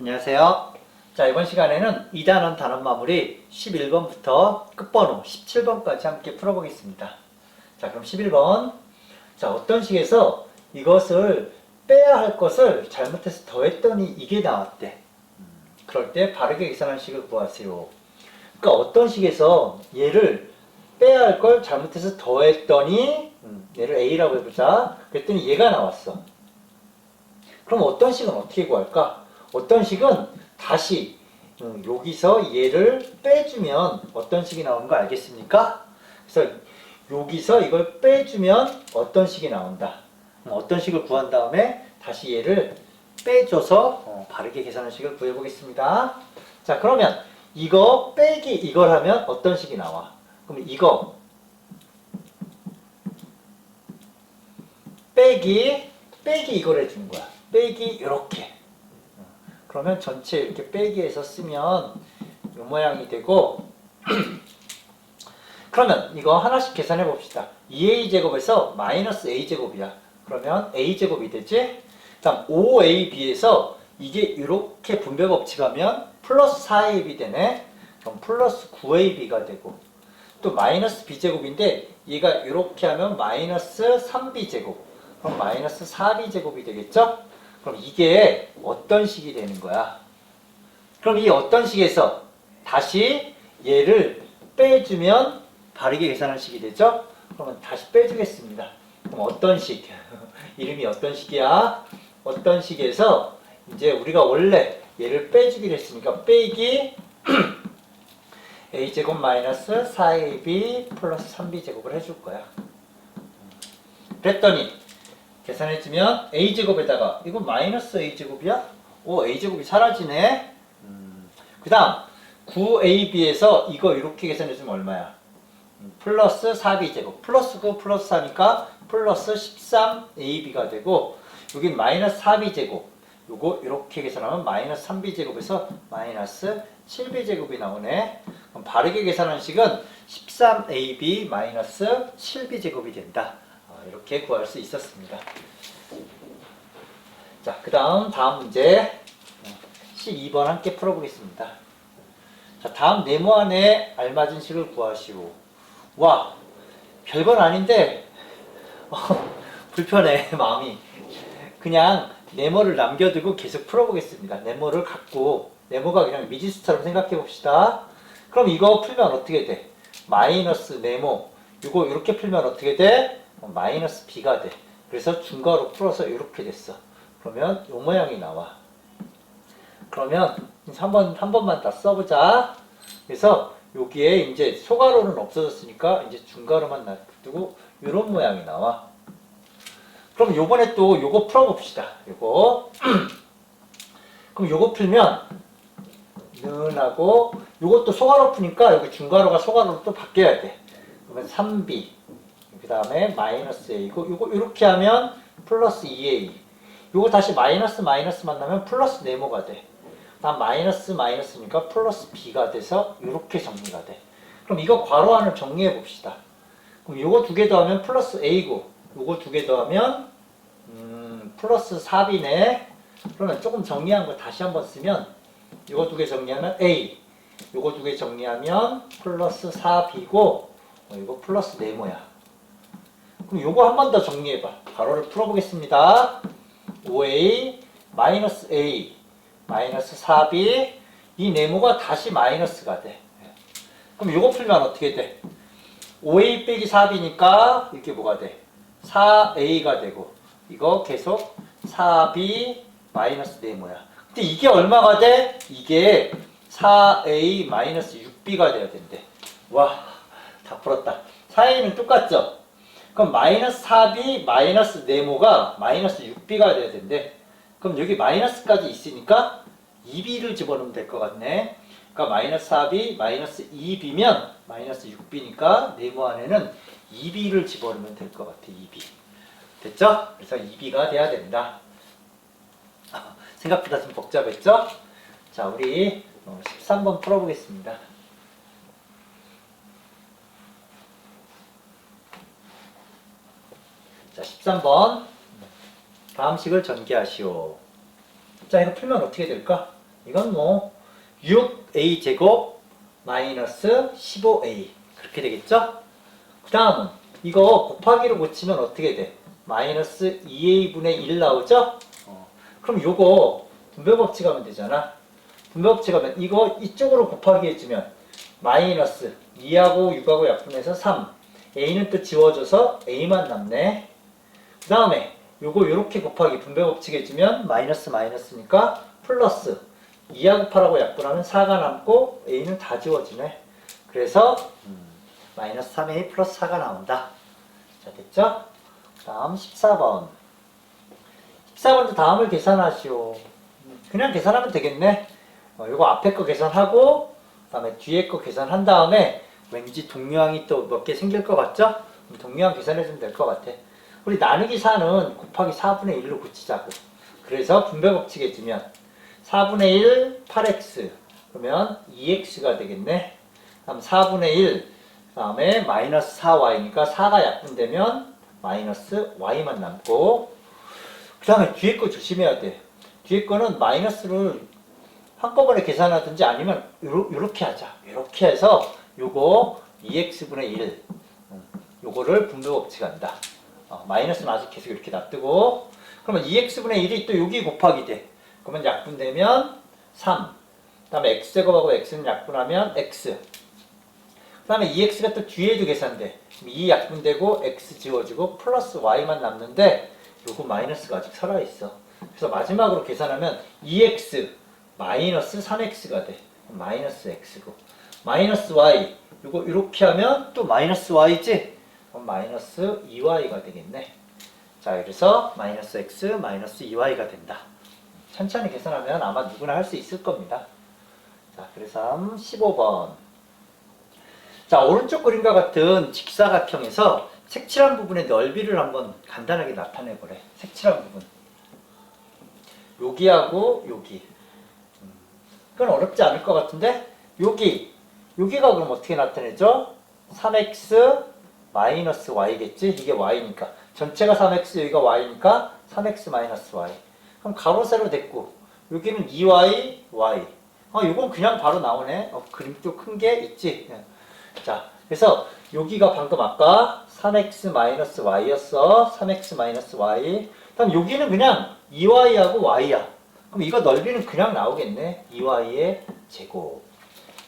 안녕하세요. 자, 이번 시간에는 2단원 단원 마무리 11번부터 끝번호 17번까지 함께 풀어보겠습니다. 자, 그럼 11번. 자, 어떤 식에서 이것을 빼야 할 것을 잘못해서 더했더니 이게 나왔대. 음, 그럴 때 바르게 계산한 식을 구하세요. 그러니까 어떤 식에서 얘를 빼야 할 걸 잘못해서 더했더니 음, 얘를 A라고 해보자. 그랬더니 얘가 나왔어. 그럼 어떤 식은 어떻게 구할까? 어떤 식은 다시 음, 여기서 얘를 빼주면 어떤 식이 나오는 거 알겠습니까? 그래서 여기서 이걸 빼주면 어떤 식이 나온다. 음, 어떤 식을 구한 다음에 다시 얘를 빼줘서 어, 바르게 계산하는 식을 구해보겠습니다. 자 그러면 이거 빼기 이걸 하면 어떤 식이 나와? 그럼 이거 빼기 빼기 이걸 해준 거야. 빼기 이렇게. 그러면 전체 이렇게 빼기해서 쓰면 이 모양이 되고 그러면 이거 하나씩 계산해 봅시다. 2a 제곱에서 마이너스 a 제곱이야. 그러면 a 제곱이 되지? 다음 5ab에서 이게 이렇게 분배 법칙하면 플러스 4ab 되네. 그럼 플러스 9ab가 되고 또 마이너스 b 제곱인데 얘가 이렇게 하면 마이너스 3b 제곱. 그럼 마이너스 4b 제곱이 되겠죠? 그럼 이게 어떤 식이 되는 거야? 그럼 이 어떤 식에서 다시 얘를 빼주면 바르게 계산하는 식이 되죠? 그러면 다시 빼주겠습니다. 그럼 어떤 식? 이름이 어떤 식이야? 어떤 식에서 이제 우리가 원래 얘를 빼주기로 했으니까 빼기 a제곱 마이너스 4ab 플러스 3b 제곱을 해줄 거야. 그랬더니 계산해주면 a제곱에다가 이거 마이너스 a제곱이야? 오 a제곱이 사라지네. 음, 그 다음 9ab에서 이거 이렇게 계산해주면 얼마야? 음, 플러스 4b제곱 플러스 9 플러스 4니까 플러스 13ab가 되고 여긴 마이너스 4b제곱 요거 이렇게 계산하면 마이너스 3b제곱에서 마이너스 7b제곱이 나오네 그럼 바르게 계산한 식은 13ab 마이너스 7b제곱이 된다 어, 이렇게 구할 수 있었습니다. 자, 그 다음 다음 문제. 12번 함께 풀어보겠습니다. 자, 다음 네모 안에 알맞은 식을 구하시오. 와 별건 아닌데 어, 불편해 마음이. 그냥 네모를 남겨두고 계속 풀어보겠습니다. 네모를 갖고 네모가 그냥 미지수처럼 생각해 봅시다. 그럼 이거 풀면 어떻게 돼? 마이너스 네모. 이거 이렇게 풀면 어떻게 돼? 어, 마이너스 b가 돼 그래서 중괄호 풀어서 이렇게 됐어 그러면 이 모양이 나와 그러면 한번 한 번만 다 써보자 그래서 여기에 이제 소괄호는 없어졌으니까 이제 중괄호만 놔두고 이런 모양이 나와. 그럼 요번에 또 요거 풀어봅시다. 요거. 그럼 요거 풀면 는하고 요것도 소괄호 푸니까 여기 중괄호가 소괄호로 또 바뀌어야 돼. 그러면 3b 그 다음에 마이너스 a고 요거 이렇게 하면 플러스 2a 요거 다시 마이너스 마이너스 만나면 플러스 네모가 돼. 다음 마이너스 마이너스니까 플러스 b가 돼서 이렇게 정리가 돼. 그럼 이거 괄호 안을 정리해 봅시다. 그럼 요거 두 개 더하면 플러스 a고 요거 두 개 더하면 음, 플러스 4b네. 그러면 조금 정리한 거 다시 한번 쓰면 요거 두 개 정리하면 a 요거 두 개 정리하면 플러스 4b고 어, 이거 플러스 네모야. 그럼 요거 한 번 더 정리해봐. 괄호를 풀어보겠습니다. 5a 마이너스 a 마이너스 4b 이 네모가 다시 마이너스가 돼. 그럼 이거 풀면 어떻게 돼? 5a 빼기 4b니까 이게 뭐가 돼? 4a가 되고 이거 계속 4b 마이너스 네모야. 근데 이게 얼마가 돼? 이게 4a 마이너스 6b가 돼야 된대. 와, 다 풀었다. 4a는 똑같죠? 그럼 마이너스 4b 마이너스 네모가 마이너스 6b가 돼야 된대. 그럼 여기 마이너스까지 있으니까 2b를 집어넣으면 될 것 같네. 그러니까 마이너스 4b 마이너스 2b면 마이너스 6b니까 네모 안에는 2b를 집어넣으면 될 것 같아. 2b. 됐죠? 그래서 2b가 돼야. 아, 생각보다 좀 복잡했죠? 자, 우리 13번 풀어보겠습니다. 13번. 다음 식을 전개하시오. 자, 이거 풀면 어떻게 될까? 이건 뭐 6a 제곱 마이너스 15a 그렇게 되겠죠? 그 다음은 이거 곱하기로 고치면 어떻게 돼? 마이너스 2a분의 1 나오죠? 어, 그럼 요거 분배법칙 하면 되잖아. 분배법칙 하면 이거 이쪽으로 곱하기 해주면 마이너스 2하고 6하고 약분해서 3 a는 또 지워져서 a만 남네. 그 다음에 요거 요렇게 곱하기 분배 법칙 해주면 마이너스 마이너스니까 플러스 2하고 8하고 약분하면 4가 남고 a는 다 지워지네. 그래서 음, 마이너스 3a 플러스 4가 나온다. 자 됐죠? 다음 14번 14번도 다음을 계산하시오. 그냥 계산하면 되겠네. 어, 요거 앞에 거 계산하고 그 다음에 뒤에 거 계산한 다음에 왠지 동료항이 또 몇 개 생길 것 같죠? 동료항 계산해주면 될 것 같아. 우리 나누기 4는 곱하기 4분의 1로 고치자고. 그래서 분배 법칙 해주면 4분의 1 8x 그러면 2x가 되겠네. 다음 4분의 1 다음에 마이너스 4y니까 4가 약분되면 마이너스 y만 남고 그 다음에 뒤에 거 조심해야 돼. 뒤에 거는 마이너스를 한꺼번에 계산하든지 아니면 요렇게 하자. 요렇게 해서 요거 2x분의 1 음, 요거를 분배법칙 한다. 어, 마이너스는 아직 계속 이렇게 놔두고 그러면 2x분의 1이 또 여기 곱하기 돼. 그러면 약분되면 3. 그 다음에 x제곱하고 x는 약분하면 x. 그 다음에 2x가 또 뒤에도 계산돼. 2 약분되고 x 지워지고 플러스 y만 남는데 요거 마이너스가 아직 살아있어. 그래서 마지막으로 계산하면 2x 마이너스 3x가 돼. 마이너스 x고. 마이너스 y. 요거 이렇게 하면 또 마이너스 y지? 그럼 마이너스 2y가 되겠네. 자, 그래서 마이너스 x 마이너스 2y가 된다. 천천히 계산하면 아마 누구나 할 수 있을 겁니다. 자, 그래서 15번. 자, 오른쪽 그림과 같은 직사각형에서 색칠한 부분의 넓이를 한번 간단하게 나타내 보래. 색칠한 부분. 여기하고 여기. 음, 그건 어렵지 않을 것 같은데 여기 여기가 그럼 어떻게 나타내죠? 3x 마이너스 y겠지? 이게 y니까. 전체가 3x 여기가 y니까 3x 마이너스 y. 그럼 가로 세로 됐고 여기는 2y y 어 이건 그냥 바로 나오네. 어, 그림 좀큰게 있지? 예. 자 그래서 여기가 방금 아까 3x 마이너스 y였어. 3x 마이너스 y. 그다음 여기는 그냥 2y하고 y야. 그럼 이거 넓이는 그냥 나오겠네. 2y의 제곱.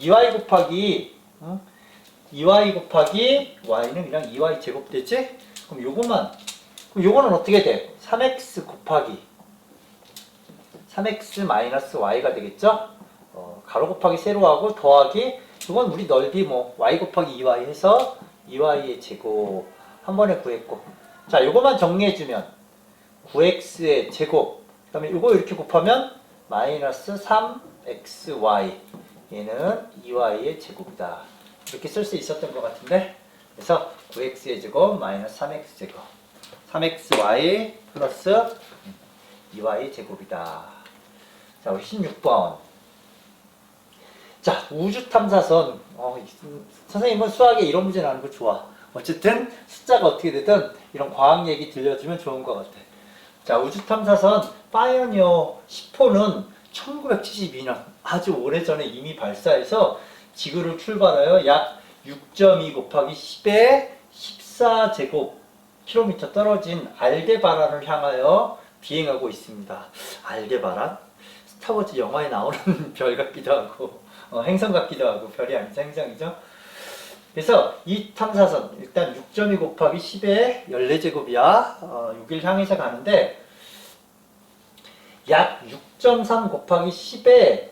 2y 곱하기 응? 2y 곱하기 y는 그냥 2y 제곱 되지? 그럼 요거만 그럼 요거는 어떻게 돼? 3x 곱하기 3x 마이너스 y가 되겠죠? 어, 가로 곱하기 세로하고 더하기 이건 우리 넓이 뭐 y 곱하기 2y 해서 2y의 제곱 한 번에 구했고 자 요거만 정리해주면 9x의 제곱 그 다음에 요거 이렇게 곱하면 마이너스 3xy 얘는 2y의 제곱이다 이렇게 쓸 수 있었던 것 같은데 그래서 9x의 제곱 마이너스 3x 제곱. 3xy 플러스 2y 제곱이다. 자 우리 16번. 자 우주 탐사선. 어, 이- 선생님은 수학에 이런 문제 나는 거 좋아. 어쨌든 숫자가 어떻게 되든 이런 과학 얘기 들려주면 좋은 것 같아. 자 우주 탐사선 파이어니어 10호는 1972년 아주 오래전에 이미 발사해서 지구를 출발하여 약 6.2 곱하기 10의 14제곱 킬로미터 떨어진 알데바란을 향하여 비행하고 있습니다. 알데바란? 스타워즈 영화에 나오는 별 같기도 하고 어, 행성 같기도 하고 별이 아니죠 행성이죠. 그래서 이 탐사선 일단 6.2 곱하기 10의 14제곱이야. 어, 6일 향해서 가는데 약 6.3 곱하기 10의 어,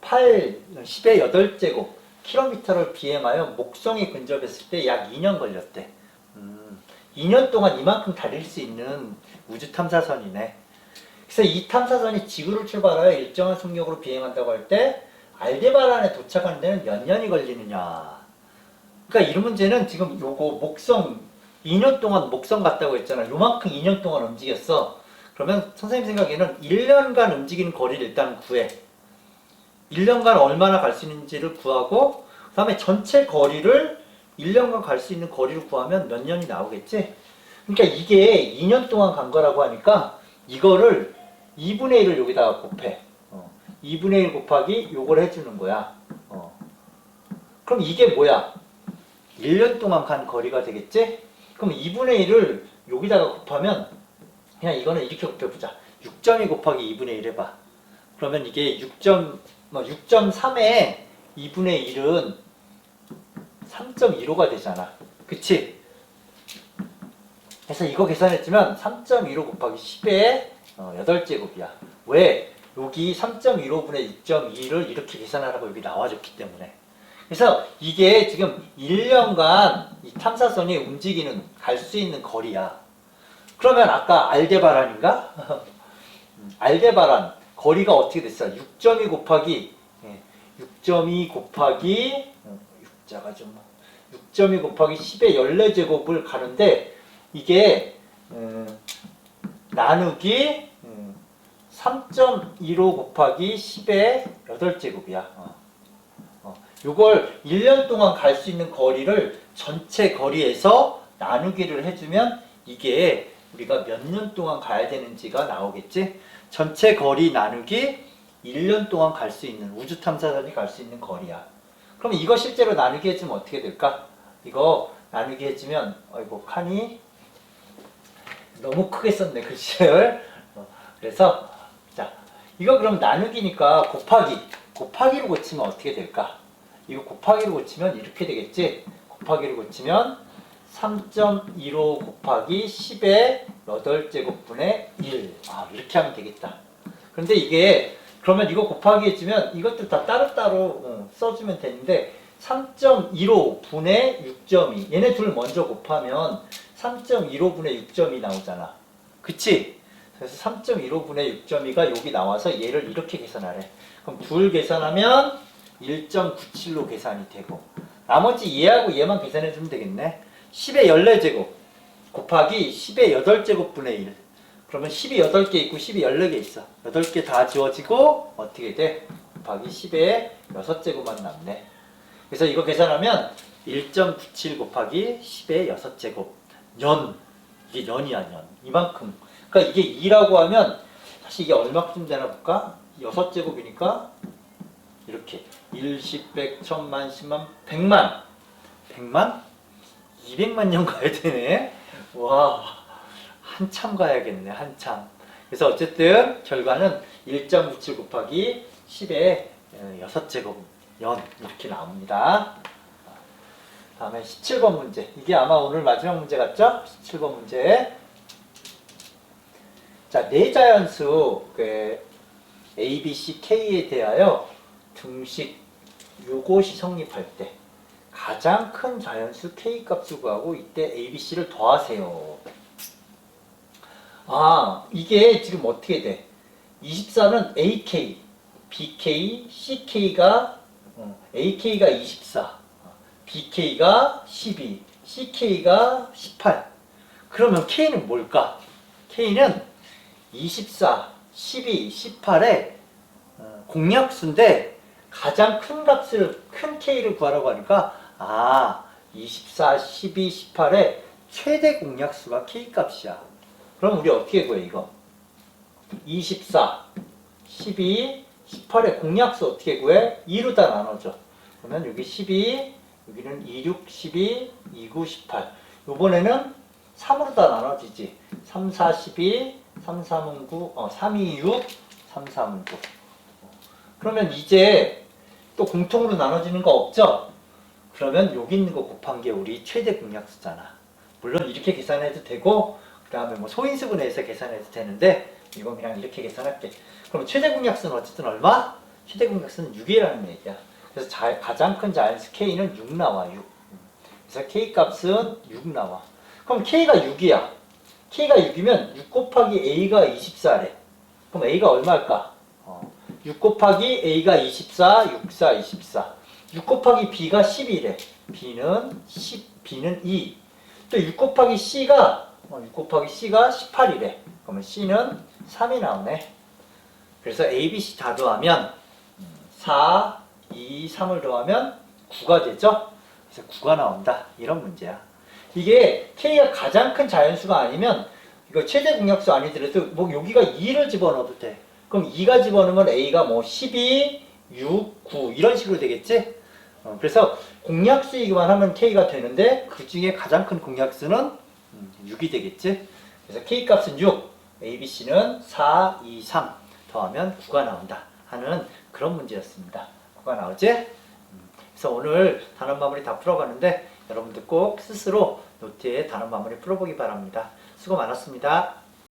8, 10의 8제곱 킬로미터를 비행하여 목성에 근접했을 때 약 2년 걸렸대. 음, 2년 동안 이만큼 달릴 수 있는 우주 탐사선이네. 그래서 이 탐사선이 지구를 출발하여 일정한 속력으로 비행한다고 할 때 알데바란에 도착하는 데는 몇 년이 걸리느냐. 그러니까 이 문제는 지금 요거 목성 2년 동안 목성 갔다고 했잖아. 요만큼 2년 동안 움직였어. 그러면 선생님 생각에는 1년간 움직이는 거리를 일단 구해. 1년간 얼마나 갈 수 있는지를 구하고 그 다음에 전체 거리를 1년간 갈 수 있는 거리를 구하면 몇 년이 나오겠지? 그러니까 이게 2년 동안 간 거라고 하니까 이거를 2분의 1을 여기다가 곱해. 어, 2분의 1 곱하기 요걸 해주는 거야. 어. 그럼 이게 뭐야? 1년 동안 간 거리가 되겠지? 그럼 2분의 1을 여기다가 곱하면 그냥 이거는 이렇게 곱해보자. 6.2 곱하기 2분의 1 해봐. 그러면 이게 6. 뭐 6.3에 2분의 1은 3.15가 되잖아. 그치? 그래서 이거 계산했지만 3.15 곱하기 10의 어, 8제곱이야. 왜? 여기 3.15분의 6.2를 이렇게 계산하라고 여기 나와줬기 때문에. 그래서 이게 지금 1년간 이 탐사선이 움직이는, 갈 수 있는 거리야. 그러면 아까 알데바란인가? 음, 알데바란 거리가 어떻게 됐어? 6.2 곱하기 예, 6.2 곱하기 어, 6자가 좀 6.2 곱하기 10의 14제곱을 가는데 이게 음, 나누기 음, 3.15 곱하기 10의 8제곱이야. 어. 어, 요걸 1년 동안 갈 수 있는 거리를 전체 거리에서 나누기를 해주면 이게 우리가 몇 년 동안 가야 되는지가 나오겠지? 전체 거리 나누기 1년 동안 갈 수 있는 우주 탐사선이 갈 수 있는 거리야. 그럼 이거 실제로 나누기 해주면 어떻게 될까? 이거 나누기 해주면 어이구 칸이 너무 크게 썼네 글씨를. 어, 그래서 자 이거 그럼 나누기니까 곱하기 곱하기로 고치면 어떻게 될까? 이거 곱하기로 고치면 이렇게 되겠지? 곱하기로 고치면 3.15 곱하기 10의 8제곱분의 1. 아, 이렇게 하면 되겠다. 그런데 이게, 그러면 이거 곱하기 해주면 이것도 다 따로따로 어, 써주면 되는데, 3.15 분의 6.2. 얘네 둘 먼저 곱하면 3.15 분의 6.2 나오잖아. 그치? 그래서 3.15 분의 6.2가 여기 나와서 얘를 이렇게 계산하래. 그럼 둘 계산하면 1.97로 계산이 되고, 나머지 얘하고 얘만 계산해주면 되겠네. 10의 14제곱 곱하기 10의 8제곱분의 1. 그러면 10이 8개 있고 10이 14개 있어. 8개 다 지워지고 어떻게 돼? 곱하기 10의 6제곱만 남네. 그래서 이거 계산하면 1.97 곱하기 10의 6제곱. 년. 이게 년이야, 년. 이만큼. 그러니까 이게 2라고 하면 사실 이게 얼마큼 되나 볼까? 6제곱이니까 이렇게 1, 10, 100, 1000만, 10만, 100만. 100만? 200만 년 가야 되네. 와, 한참 가야겠네, 한참. 그래서 어쨌든 결과는 1.97 곱하기 10의 6제곱 연 이렇게 나옵니다. 다음에 17번 문제. 이게 아마 오늘 마지막 문제 같죠? 17번 문제. 자, 네 자연수 그 A, B, C, K에 대하여 등식 요것이 성립할 때 가장 큰 자연수 k 값을 구하고 이때 a, b, c를 더하세요. 아, 이게 지금 어떻게 돼? 24는 ak, bk, ck가 어, ak가 24, bk가 12, ck가 18. 그러면 k는 뭘까? k는 24, 12, 18의 공약수인데 가장 큰 값을 큰 k를 구하라고 하니까 아 24, 12, 18의 최대 공약수가 k 값이야. 그럼 우리 어떻게 구해 이거? 24, 12, 18의 공약수 어떻게 구해? 2로 다 나눠줘. 그러면 여기 12, 여기는 26, 12, 29, 18. 요번에는 3으로 다 나눠지지. 3, 4, 12, 3, 3은 9, 어, 3, 2, 6, 3, 3은 9. 그러면 이제 또 공통으로 나눠지는 거 없죠? 그러면 여기 있는 거 곱한 게 우리 최대 공약수잖아. 물론 이렇게 계산해도 되고 그 다음에 뭐 소인수분해서 계산해도 되는데 이건 그냥 이렇게 계산할게. 그럼 최대 공약수는 어쨌든 얼마? 최대 공약수는 6이라는 얘기야. 그래서 자- 가장 큰 자연수 K는 6 나와 6. 그래서 K 값은 6 나와. 그럼 K가 6이야. K가 6이면 6 곱하기 A가 24래. 그럼 A가 얼마일까? 어, 6 곱하기 A가 24, 6, 4, 24. 6 곱하기 B가 11에. B는 10, B는 2. 또 6 곱하기 C가, 어, 6 곱하기 C가 18이래. 그러면 C는 3이 나오네. 그래서 A, B, C 다 더하면 4, 2, 3을 더하면 9가 되죠? 그래서 9가 나온다. 이런 문제야. 이게 K가 가장 큰 자연수가 아니면 이거 최대 공약수 아니더라도 뭐 여기가 2를 집어넣어도 돼. 그럼 2가 집어넣으면 A가 뭐 12, 6, 9 이런 식으로 되겠지? 어, 그래서 공약수이기만 하면 K가 되는데 그 중에 가장 큰 공약수는 음, 6이 되겠지? 그래서 K 값은 6, A, B, C는 4, 2, 3 더하면 9가 나온다 하는 그런 문제였습니다. 9가 나오지? 음, 그래서 오늘 단원 마무리 다 풀어봤는데 여러분들 꼭 스스로 노트에 단원 마무리 풀어보기 바랍니다. 수고 많았습니다.